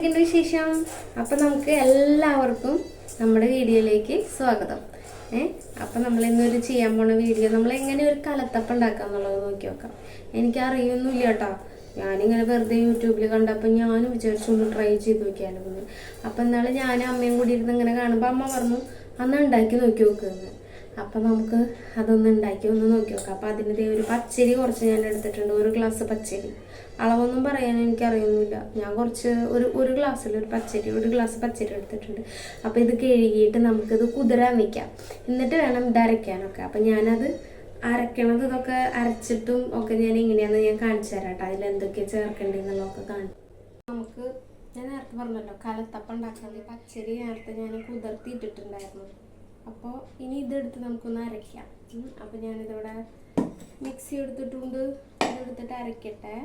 എന്തൊക്കെയുണ്ട് വിശേഷം? അപ്പം നമുക്ക് എല്ലാവർക്കും നമ്മുടെ വീഡിയോയിലേക്ക് സ്വാഗതം. ഏ അപ്പം നമ്മൾ ഇന്നൊരു ചെയ്യാൻ പോണ വീഡിയോ നമ്മൾ എങ്ങനെ ഒരു കലത്തപ്പം ഉണ്ടാക്കാം എന്നുള്ളത് നോക്കി നോക്കാം. എനിക്ക് അറിയൊന്നുമില്ല കേട്ടോ. ഞാനിങ്ങനെ വെറുതെ യൂട്യൂബിൽ കണ്ടപ്പോൾ ഞാനും വിചാരിച്ചു ഒന്ന് ട്രൈ ചെയ്ത് നോക്കിയാലോ അപ്പം എന്നാലും ഞാനും അമ്മയും കൂടി ഇരുന്ന് ഇങ്ങനെ കാണുമ്പോൾ അമ്മ പറഞ്ഞു അന്ന് ഉണ്ടാക്കി നോക്കി നോക്കുന്നത് അപ്പം നമുക്ക് അതൊന്ന് ഉണ്ടാക്കി ഒന്ന് നോക്കി നോക്കാം. അപ്പം അതിന്റെ ഒരു പച്ചരി കുറച്ച് ഞാൻ എടുത്തിട്ടുണ്ട് ഒരു ഗ്ലാസ് പച്ചരി. അളവൊന്നും പറയാൻ എനിക്കറിയുന്നില്ല ഞാൻ കുറച്ച് ഒരു ഒരു ഗ്ലാസ്സിൽ ഒരു പച്ചരി ഒരു ഗ്ലാസ് പച്ചരി എടുത്തിട്ടുണ്ട്. അപ്പോൾ ഇത് കഴുകിയിട്ട് നമുക്കിത് കുതിരാൻ വയ്ക്കാം എന്നിട്ട് വേണം ഇത് അരയ്ക്കാനൊക്കെ. അപ്പം ഞാനത് അരയ്ക്കണത് ഇതൊക്കെ അരച്ചിട്ടും ഒക്കെ ഞാൻ എങ്ങനെയാണെന്ന് ഞാൻ കാണിച്ചു തരാം കേട്ടോ. അതിൽ ചേർക്കേണ്ടതെന്നുള്ളതൊക്കെ കാണിച്ചു നമുക്ക് ഞാൻ നേരത്തെ പറഞ്ഞല്ലോ കലത്തപ്പം ഉണ്ടാക്കുന്നത് പച്ചരി നേരത്തെ ഞാൻ കുതിർത്തിയിട്ടിട്ടുണ്ടായിരുന്നു. അപ്പോൾ ഇനി ഇതെടുത്ത് നമുക്കൊന്ന് അരയ്ക്കാം. അപ്പോൾ ഞാനിതിവിടെ മിക്സി എടുത്തിട്ടുണ്ട് ഇതെടുത്തിട്ട് അരയ്ക്കട്ടെ.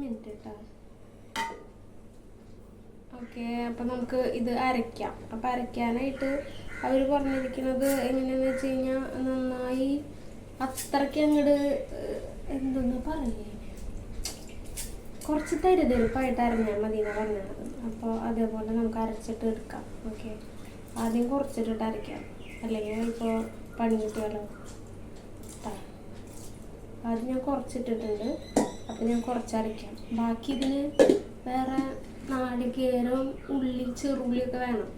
മിനിറ്റ് കേട്ടോ ഓക്കെ അപ്പം നമുക്ക് ഇത് അരയ്ക്കാം. അപ്പം അരയ്ക്കാനായിട്ട് അവർ പറഞ്ഞിരിക്കുന്നത് എങ്ങനെയാണെന്ന് വെച്ച് കഴിഞ്ഞാൽ നന്നായി അത്രയ്ക്ക് അങ്ങോട്ട് എന്തെന്ന് പറയേ? കുറച്ച് തരുതരുപ്പായിട്ട് അരഞ്ഞാൽ മതി എന്നാണ് പറഞ്ഞത്. അപ്പോൾ അതേപോലെ നമുക്ക് അരച്ചിട്ട് എടുക്കാം. ഓക്കെ ആദ്യം കുറച്ചിട്ടിട്ട് അരയ്ക്കാം. അല്ലെങ്കിൽ ഇപ്പോൾ പണി കിട്ടുമല്ലോ ആദ്യം ഞാൻ കുറച്ചിട്ടിട്ടുണ്ട്. അപ്പം ഞാൻ കുറച്ചരയ്ക്കാം ബാക്കി ഇതിന് വേറെ നാളികേരം ഉള്ളി ചെറുള്ളിയൊക്കെ വേണം.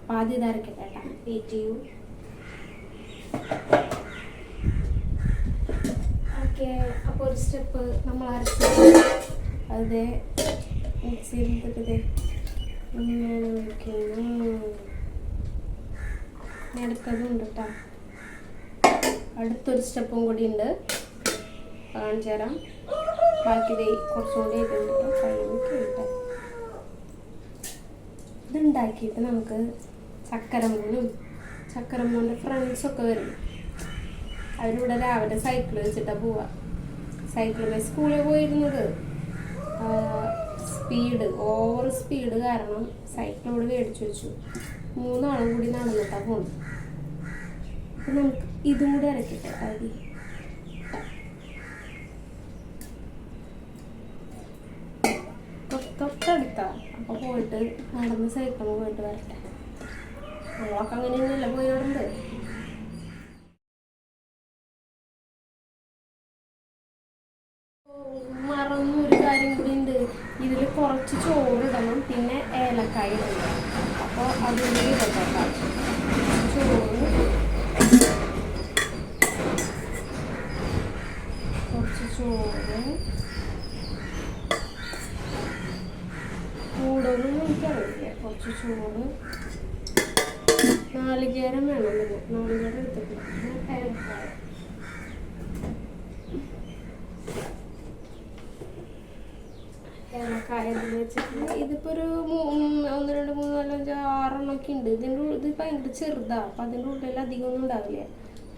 അപ്പം ആദ്യം ഇത് അരക്കട്ടെ കേട്ടോ. വെയിറ്റ് ചെയ്യൂ. ഓക്കെ അപ്പോൾ ഒരു സ്റ്റെപ്പ് നമ്മൾ അരച്ച്. അതെ മിക്സിയിൽ അടുത്തതുണ്ട് കേട്ടോ. അടുത്തൊരു സ്റ്റെപ്പും കൂടി ഉണ്ട്. കാണിച്ചു തരാം. ബാക്കി കുറച്ചുകൂടി കുറച്ചും കൂടി ഇതുണ്ട് കഴിഞ്ഞിട്ട് ഇതുണ്ടാക്കിയിട്ട് നമുക്ക് ചക്കരമോനും ചക്കരമോന്റെ ഫ്രണ്ട്സൊക്കെ വരും. അവരിവിടെ രാവിലെ സൈക്കിൾ വെച്ചിട്ടാണ് പോവുക സൈക്കിളിൽ സ്കൂളിൽ പോയിരുന്നത്. സ്പീഡ് ഓവർ സ്പീഡ് കാരണം സൈക്കിൾ ഇവിടെ മേടിച്ചു വെച്ചു. മൂന്നാളും കൂടി നടന്നിട്ടാണ് പോകുന്നത് അപ്പം നമുക്ക് ഇതും കൂടി ഇറക്കിട്ടെ അരി പോയിട്ട് നടന്ന് സൈക്കിൾ പോയിട്ട് വരട്ടെ. നമ്മളൊക്കെ അങ്ങനെ പോയോടുണ്ട് മറന്നു ഒരു കാര്യം കൂടി ഉണ്ട്. ഇതിൽ കുറച്ച് ചോറിടണം പിന്നെ ഏലക്കായ ഇടണം. അപ്പോൾ അതുകൂടി ഇടട്ടോ ചോറ് കുറച്ച് ചോറ് കൂടുതലൊന്നും എനിക്കറിയില്ല കുറച്ച് ചോറ് നാളികേരം വേണം നാളികേരം എടുത്തിട്ടില്ല പിന്നെ ഏലക്കായ ഏലക്കായ വെച്ചിട്ട് ഇതിപ്പോൾ ഒരു ഒന്ന് രണ്ട് മൂന്ന് നാല് അഞ്ച് ആറെണ്ണം ഒക്കെ ഉണ്ട്. ഇതിന്റെ ഇത് ഭയങ്കര ചെറുതാണ് അപ്പം അതിന്റെ ഉള്ളിൽ അധികം ഒന്നും ഉണ്ടാവില്ല.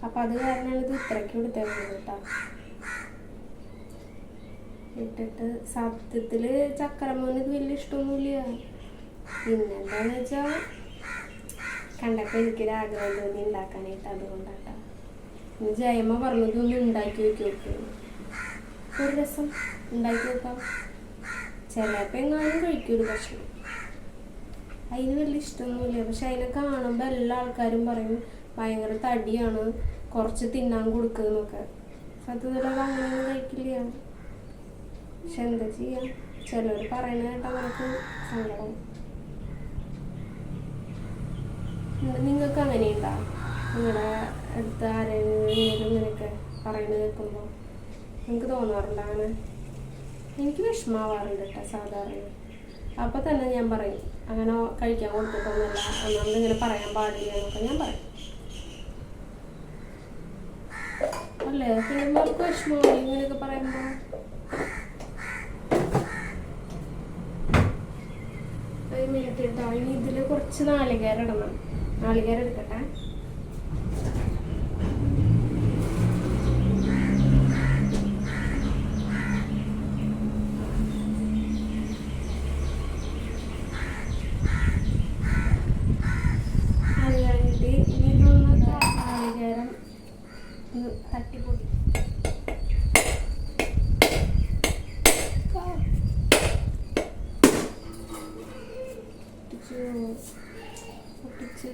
അപ്പം അത് കാരണമാണ് ഇത് ഇത്രയ്ക്ക് എടുത്തേക്കുന്നത് കേട്ടോ. ഇട്ടിട്ട് സത്യത്തിൽ ചക്കരമോന് ഇത് വലിയ ഇഷ്ടമൊന്നുമില്ല. പിന്നെ എന്താന്ന് വെച്ചാൽ കണ്ടപ്പോൾ എനിക്കൊരു ആഗ്രഹം തോന്നി ഉണ്ടാക്കാനായിട്ട് അതുകൊണ്ടാട്ടോ. ഇന്ന് ജയമ്മ ഒന്ന് ഉണ്ടാക്കി വെക്കി നോക്ക്. ഒരു രസം. ഉണ്ടാക്കി നോക്കാം. ചിലപ്പോൾ എങ്ങാനും കഴിക്കും ഒരു ഭക്ഷണം. അതിന് വലിയ ഇഷ്ടമൊന്നുമില്ല പക്ഷെ അതിനെ കാണുമ്പോൾ എല്ലാ ആൾക്കാരും പറയും ഭയങ്കര തടിയാണ്. കുറച്ച് തിന്നാൻ കൊടുക്കുന്നൊക്കെ സത്യത്തിൽ അത് അങ്ങനെയൊന്നും കഴിക്കില്ല. പക്ഷെ എന്താ ചെയ്യാം? ചിലർ പറയണ കേട്ടാൽ നമുക്ക് സങ്കടം. നിങ്ങൾക്ക് അങ്ങനെ ഉണ്ടോ നിങ്ങളുടെ അടുത്ത് ആരെങ്കിലും ഇങ്ങനെയൊക്കെ പറയുന്നത് കേൾക്കുമ്പോൾ നിങ്ങൾക്ക് തോന്നാറുണ്ട് അങ്ങനെ എനിക്ക് വിഷമാവാറുണ്ട് കേട്ടോ സാധാരണ. അപ്പോൾ തന്നെ ഞാൻ പറയും അങ്ങനെ കഴിക്കാൻ കൊടുത്തിട്ടൊന്നുമല്ല ഒന്നാമത് ഇങ്ങനെ പറയാൻ പാടില്ല എന്നൊക്കെ ഞാൻ പറയും. അല്ലേ? പിന്നെ വിഷമമാണ് ഇങ്ങനെയൊക്കെ പറയുമ്പോൾ ഒരു ഇതിൽ കുറച്ച് നാളികേരം ഇടണം നാളികേരം എടുക്കട്ടെ അത് കഴിഞ്ഞിട്ട്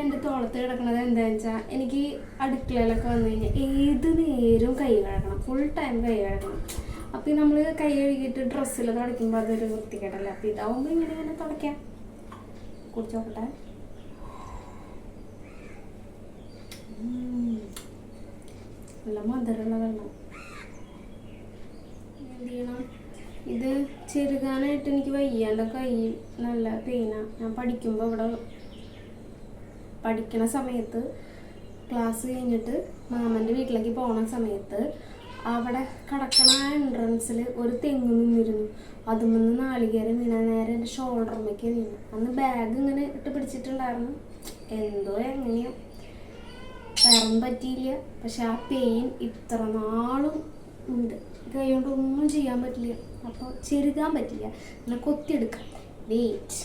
ഇതെന്റെ തോളത്ത് കിടക്കുന്നത് എന്താണെന്ന് വെച്ചാൽ എനിക്ക് അടുക്കളയിലൊക്കെ വന്നു കഴിഞ്ഞാൽ ഏത് നേരവും കൈ കഴുകണം. ഫുൾ ടൈം കൈ കഴുകണം. അപ്പോൾ നമ്മൾ കൈ കഴുകിയിട്ട് ഡ്രസ്സിൽ തുടയ്ക്കുമ്പോൾ അതൊരു വൃത്തികേടല്ലേ? അപ്പോൾ ഇതാവുമ്പോൾ ഇങ്ങനെ ഇങ്ങനെ തുടയ്ക്കാം. കുടിച്ചു നോക്കട്ടെ. നല്ല മധുരമുള്ള വെള്ളം. ഇത് ചെറുകാനായിട്ട് എനിക്ക് വയ്യാണ്ട് കൈ നല്ല പെയിനാ ഞാൻ പഠിക്കുമ്പോൾ ഇവിടെ പഠിക്കണ സമയത്ത് ക്ലാസ് കഴിഞ്ഞിട്ട് മാമന്റെ വീട്ടിലേക്ക് പോണ സമയത്ത് അവിടെ കടക്കണ എൻട്രൻസിൽ ഒരു തെങ്ങ് നിന്നിരുന്നു. അതുമെന്ന് നാളികേരം വീണ നേരെ എന്റെ ഷോൾഡറിലേക്ക് വീണു അന്ന് ബാഗ് ഇങ്ങനെ ഇട്ട് പിടിച്ചിട്ടുണ്ടായിരുന്നു. എന്തോ എങ്ങനെയോ. വേറൊന്നും പറ്റിയില്ല. പക്ഷെ ആ പെയിൻ ഇത്ര നാളും ഉണ്ട്. കൈ ഒന്നും ചെയ്യാൻ പറ്റില്ല. അപ്പോൾ ചെരുകാൻ പറ്റില്ല. എന്നെ കൊത്തിയെടുക്കാം. വെയിറ്റ്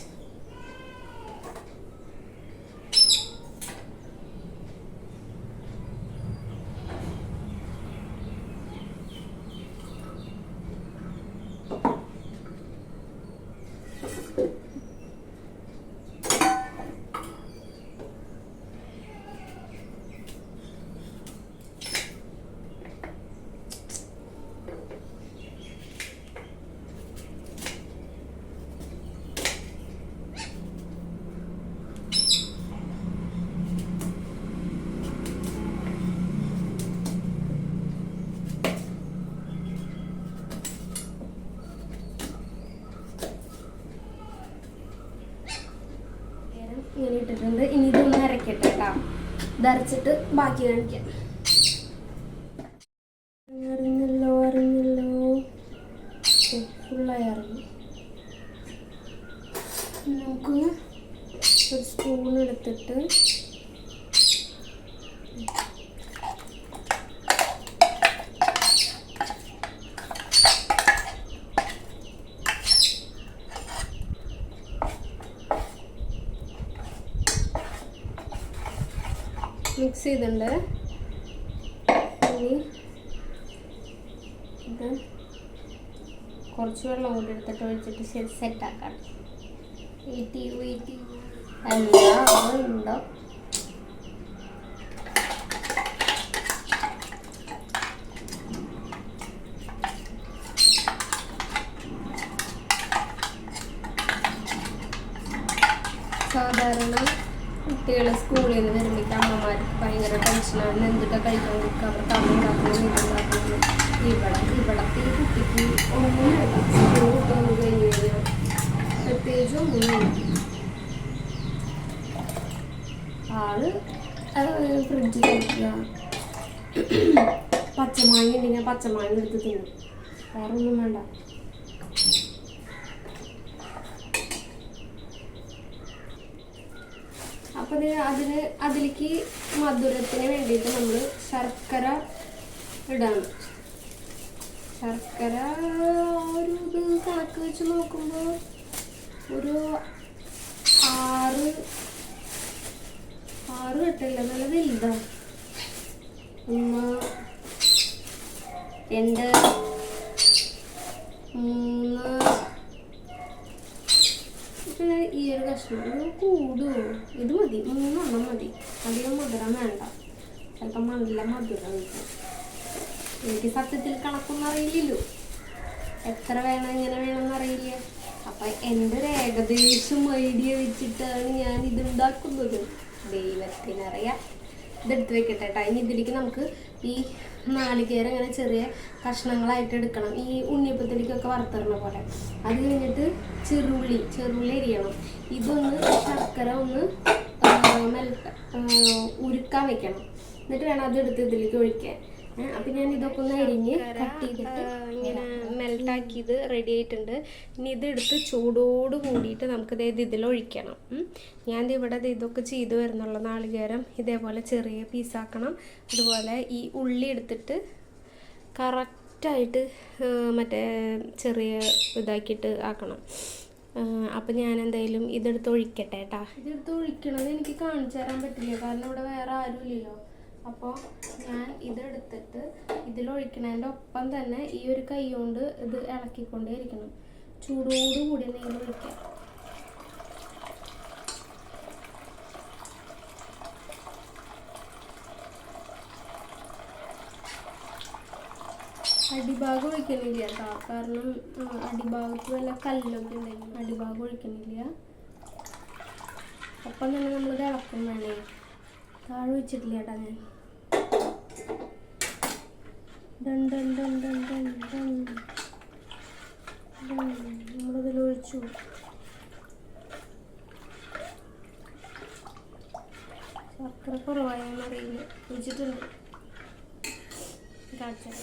നേരം ഇങ്ങനെ ഇട്ടിട്ടുണ്ട് ഇനി ഇതൊന്ന് അരക്കട്ടെ കേട്ടോ ഇതരച്ചിട്ട് ബാക്കി കാണിക്കാം ചെയ്തിട്ടുണ്ട്. ഇനി ഇത് കുറച്ച് വെള്ളം കൂടി എടുത്തിട്ട് ഒഴിച്ചിട്ട് ശരി സെറ്റാക്കാം ചെയ്യൂ അല്ല ഉണ്ടോ സാധാരണ കുട്ടികൾ സ്കൂളിൽ നിന്ന് വരുമ്പോഴേക്ക് അമ്മമാർക്ക് ഭയങ്കര ടെൻഷനാണ് എന്തൊക്കെ കഴിക്കാൻ കൊടുക്കുക അവർക്ക് അമ്മയുണ്ടാക്കുന്നു ഇതുണ്ടാക്കുന്നു ഇവിടെ ഇവിടത്തെ ഈ കുട്ടിക്ക് ഒന്നുമില്ല ആൾ ഫ്രിഡ്ജിൽ കഴിക്കുക പച്ചമാങ്ങ ഉണ്ടെങ്കിൽ പച്ചമാങ്ങ എടുത്ത് തിന്നും. വേറെ ഒന്നും വേണ്ട. അപ്പോൾ ഇത് അതിന് അതിലേക്ക് മധുരത്തിന് വേണ്ടിയിട്ട് നമ്മൾ ശർക്കര ഇടാണ്. ശർക്കര ഒരു ഇത് കണക്ക് വെച്ച് നോക്കുമ്പോൾ ഒരു ആറ് ആറ് കിട്ടില്ല നല്ല വലുതാണ് രണ്ട് മൂന്ന് പിന്നെ ഈ ഒരു കഷ്ണം ഇത് കൂടുമോ ഇത് മതി മൂന്നെണ്ണം മതി അധികം മധുരം വേണ്ട ചിലപ്പോൾ നല്ല മധുരം കിട്ടും എനിക്ക് സത്യത്തിൽ കണക്കൊന്നും അറിയില്ലല്ലോ എത്ര വേണം എങ്ങനെ വേണമെന്ന് അറിയില്ല. അപ്പം എന്റെ ഒരു ഏകദേശം ഐഡിയ വെച്ചിട്ടാണ് ഞാൻ ഇത് ഉണ്ടാക്കുന്നത്. ദൈവത്തിനറിയാം. ഇതെടുത്ത് വെക്കട്ടെ കേട്ടോ ഇനി ഇതിലേക്ക് നമുക്ക് ഈ നാളികേരം ഇങ്ങനെ ചെറിയ കഷ്ണങ്ങളായിട്ട് എടുക്കണം. ഈ ഉണ്ണിയപ്പത്തിലേക്കൊക്കെ വറുത്തിടുന്ന പോലെ. അത് കഴിഞ്ഞിട്ട് ചെറുള്ളി ചെറുള്ളി അരിയണം. ഇതൊന്ന് ശർക്കര ഒന്ന് മെൽട്ട ഉരുക്കാൻ വെക്കണം. എന്നിട്ട് വേണം അത് എടുത്ത് ഇതിലേക്ക് ഒഴിക്കാൻ. അപ്പൊ ഞാൻ ഇതൊക്കെ ഒന്ന് അരിഞ്ഞ് കട്ട് ചെയ്തിട്ട് ഇങ്ങനെ മെൽട്ടാക്കിയത് റെഡി ആയിട്ടുണ്ട്. ഇനി ഇതെടുത്ത് ചൂടോട് കൂടിയിട്ട് നമുക്ക് ഇത് ഇതിൽ ഒഴിക്കണം. ഞാൻ ഇവിടെ ഇതൊക്കെ ചെയ്തു വരുന്നുള്ള നാളികേരം ഇതേപോലെ ചെറിയ പീസാക്കണം അതുപോലെ ഈ ഉള്ളി എടുത്തിട്ട് കറക്റ്റായിട്ട് മറ്റേ ചെറിയ ഇതാക്കിയിട്ട് ആക്കണം. അപ്പം ഞാൻ എന്തായാലും ഇതെടുത്ത് ഒഴിക്കട്ടെ കേട്ടാ ഇതെടുത്ത് ഒഴിക്കണത് എനിക്ക് കാണിച്ചു തരാൻ പറ്റില്ല. കാരണം ഇവിടെ വേറെ ആരും ഇല്ലല്ലോ അപ്പോൾ ഞാൻ ഇതെടുത്തിട്ട് ഇതിലൊഴിക്കണതിന്റെ ഒപ്പം തന്നെ ഈ ഒരു കൈ കൊണ്ട് ഇത് ഇളക്കിക്കൊണ്ടേ ഇരിക്കണം. ചൂടോട് കൂടി ഇത് ഒഴിക്കാം. അടിഭാഗം ഒഴിക്കണില്ല കേട്ടോ കാരണം അടിഭാഗത്ത് വല്ല കല്ലൊക്കെ ഉണ്ടെങ്കിൽ അടിഭാഗം ഒഴിക്കണില്ല. ഒപ്പം തന്നെ നമ്മളിത് ഇളക്കും വേണേ. താഴെ വെച്ചിട്ടില്ല കേട്ടാ ഞാൻ. നമ്മളിതിൽ ഒഴിച്ചു ശർക്കര കുറവായെന്ന് അറിയില്ല ഒഴിച്ചിട്ടുണ്ട് കാണിച്ചാൽ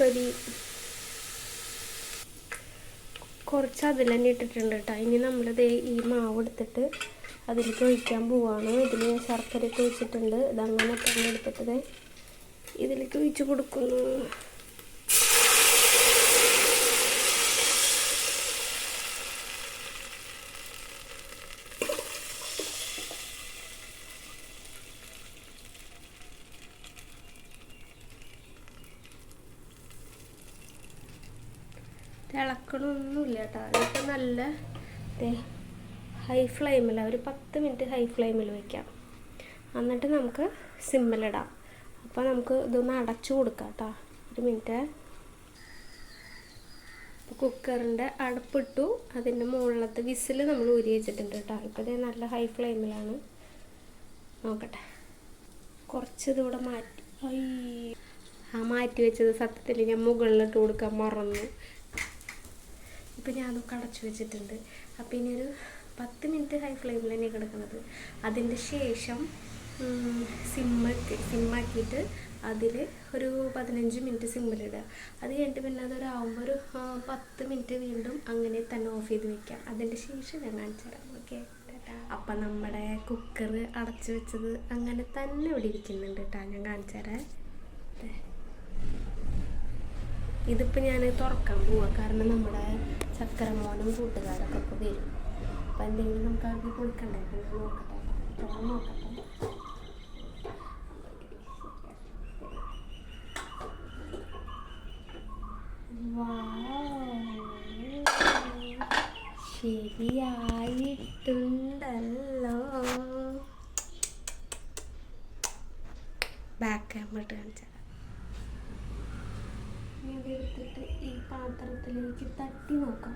കരി. കുറച്ച് അതിൽ തന്നെ ഇട്ടിട്ടുണ്ട് കേട്ടോ ഇനി നമ്മളിത് ഈ മാവ് എടുത്തിട്ട് അതിലേക്ക് ഒഴിക്കാൻ പോവാണ്. ഇതിൽ ശർക്കരയൊക്കെ ഒഴിച്ചിട്ടുണ്ട്. ഇതങ്ങനെ തന്നെ എടുത്തിട്ട് ഇതിലേക്ക് ഒഴിച്ച് കൊടുക്കുന്നു. തിളക്കണമൊന്നുമില്ല കേട്ടോ അതിപ്പോൾ നല്ല ഹൈ ഫ്ലെയിമിൽ ഒരു പത്ത് മിനിറ്റ് ഹൈ ഫ്ലെയിമിൽ വയ്ക്കാം എന്നിട്ട് നമുക്ക് സിമ്മിലിടാം അപ്പോൾ നമുക്ക് ഇതൊന്ന് അടച്ചു കൊടുക്കാം കേട്ടോ ഒരു മിനിറ്റ് കുക്കറിന്റെ അടുപ്പിട്ടു. അതിന്റെ മുകളിലത്തെ വിസിൽ നമ്മൾ ഊരി വെച്ചിട്ടുണ്ട് കേട്ടോ. ഇപ്പോൾ ഇതേ നല്ല ഹൈ ഫ്ലെയിമിലാണ് നോക്കട്ടെ. കുറച്ച് ഇതിവിടെ മാറ്റി ആ മാറ്റി വെച്ചത് സത്യത്തിൽ ഞാൻ മുകളിലിട്ട് കൊടുക്കാൻ മറന്നു. ഇപ്പം ഞാനൊക്കെ അടച്ചു വെച്ചിട്ടുണ്ട്. അപ്പം ഇനി ഒരു പത്ത് മിനിറ്റ് ഹൈ ഫ്ലെയിമിൽ തന്നെ കിടക്കുന്നത്. അതിന്റെ ശേഷം സിമ്മക്ക് സിമ്മാക്കിയിട്ട് അതിൽ ഒരു പതിനഞ്ച് മിനിറ്റ് സിമ്മിലിടുക അത് കഴിഞ്ഞിട്ട് പിന്നെ അതൊരാകുമ്പോൾ ഒരു പത്ത് മിനിറ്റ് വീണ്ടും അങ്ങനെ തന്നെ ഓഫ് ചെയ്ത് വെക്കാം അതിന്റെ ശേഷം ഞാൻ കാണിച്ചു തരാം. ഓക്കെ? അപ്പം നമ്മുടെ കുക്കർ അടച്ചു വെച്ചത് അങ്ങനെ തന്നെ ഇവിടെ ഇരിക്കുന്നുണ്ട് കേട്ടോ ഞാൻ കാണിച്ചു തരാം. ഇതിപ്പോൾ ഞാൻ തുറക്കാൻ പോവാം. കാരണം നമ്മുടെ ചക്കരമോനും കൂട്ടുകാരൊക്കെ ഇപ്പോൾ വരും. അപ്പം എന്തെങ്കിലും നമുക്ക് അവർക്ക് കൊടുക്കണ്ടേ? നോക്കട്ടെ. തുറന്ന് നോക്കട്ടെ. ശരിയായിട്ടുണ്ടല്ലോ. ബാക്ക് ക്യാമറ കാണിച്ചാൽ ഇനി അതെടുത്തിട്ട് ഈ പാത്രത്തിലേക്ക് തട്ടി നോക്കാം.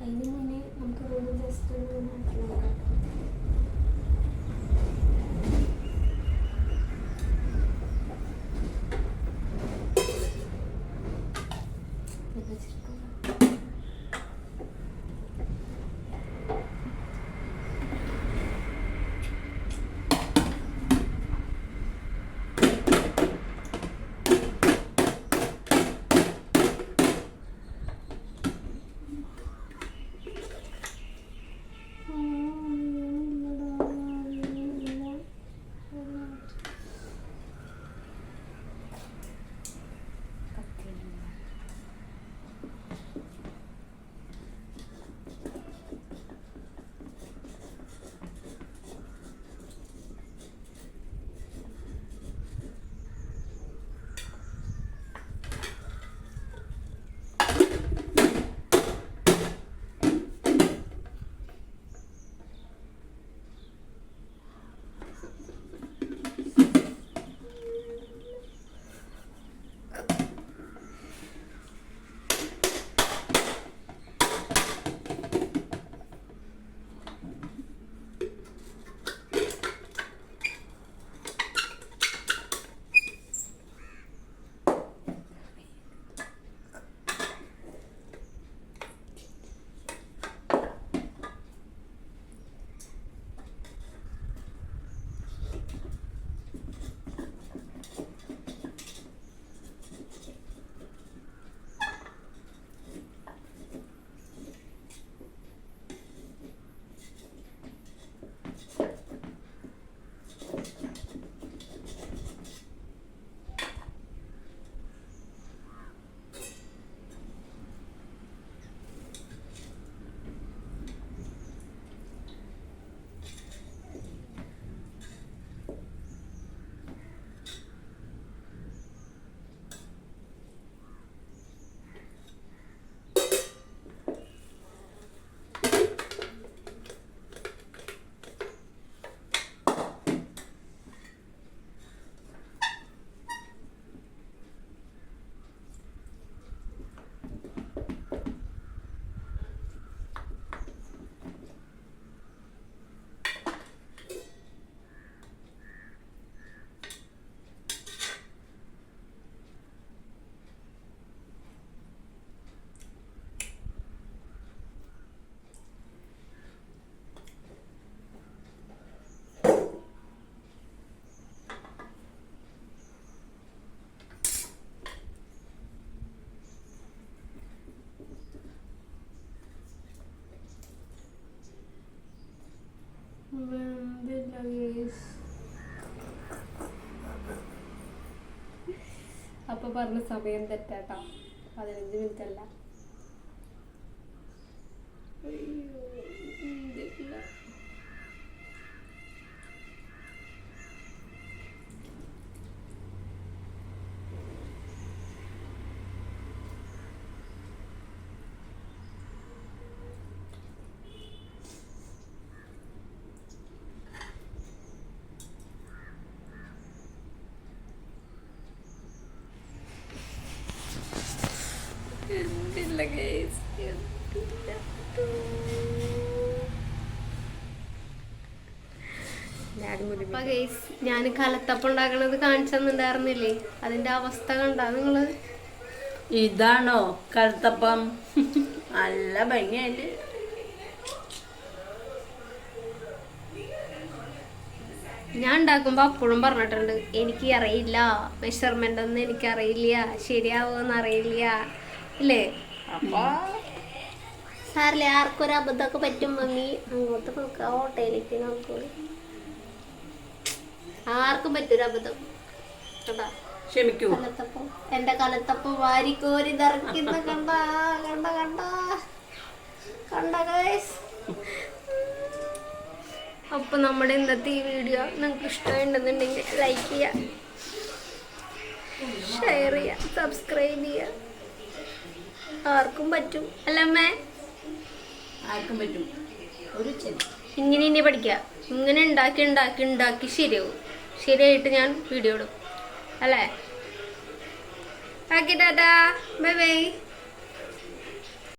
അതിന് മുന്നേ നമുക്ക് ജസ്റ്റ് ഒന്ന് മാറ്റി നോക്കാം. അപ്പൊ പറഞ്ഞ സമയം തെറ്റാട്ടോ. പതിനഞ്ച് മിനിറ്റ് അല്ല. എന്തില്ല ഗൈസ് അപ്പൊ ഗേസ് ഞാൻ കലത്തപ്പം ഉണ്ടാക്കണത് കാണിച്ചു അതിന്റെ അവസ്ഥ കണ്ടാ നിങ്ങൾ? ഇതാണോ കലത്തപ്പം? നല്ല ഭംഗിയായിട്ട് ഞാൻ ഉണ്ടാക്കുമ്പോ അപ്പോഴും പറഞ്ഞിട്ടുണ്ട് എനിക്ക് അറിയില്ല മെഷർമെന്റ് ഒന്നും എനിക്കറിയില്ല ശരിയാവുമെന്ന് അറിയില്ല. ഇല്ലേ? അപ്പൊ. സാറില്ല ആർക്കൊരു അബദ്ധമൊക്കെ പറ്റും മമ്മി? അങ്ങോട്ട് നോക്കുക ഓട്ടയിലേക്ക് നോക്കൂ. ആർക്കും പറ്റൊരു അബദ്ധം. കേട്ടാ ക്ഷമിക്കൂ. കലത്തപ്പം. എന്റെ കലത്തപ്പം വാരിക്കോരി നിറക്കുന്ന കണ്ട? കണ്ട കണ്ട? കണ്ട ഗൈസ് അപ്പൊ നമ്മുടെ ഇന്നത്തെ ഈ വീഡിയോ നിങ്ങൾക്ക് ഇഷ്ടമുണ്ടെന്നുണ്ടെങ്കിൽ ലൈക്ക് ചെയ്യുക ഷെയർ ചെയ്യുക സബ്സ്ക്രൈബ് ചെയ്യുക. ആർക്കും പറ്റും. അല്ലമ്മേ ആർക്കും പറ്റും. ഒരു ഇങ്ങനെ ഇനി പഠിക്ക. ഇങ്ങനെ ഉണ്ടാക്കി ഉണ്ടാക്കി ഉണ്ടാക്കി ശരിയാവും. ശരിയായിട്ട് ഞാൻ വീഡിയോ ഇടും. അല്ലേ? ഓക്കെ ടാറ്റാ. Bye bye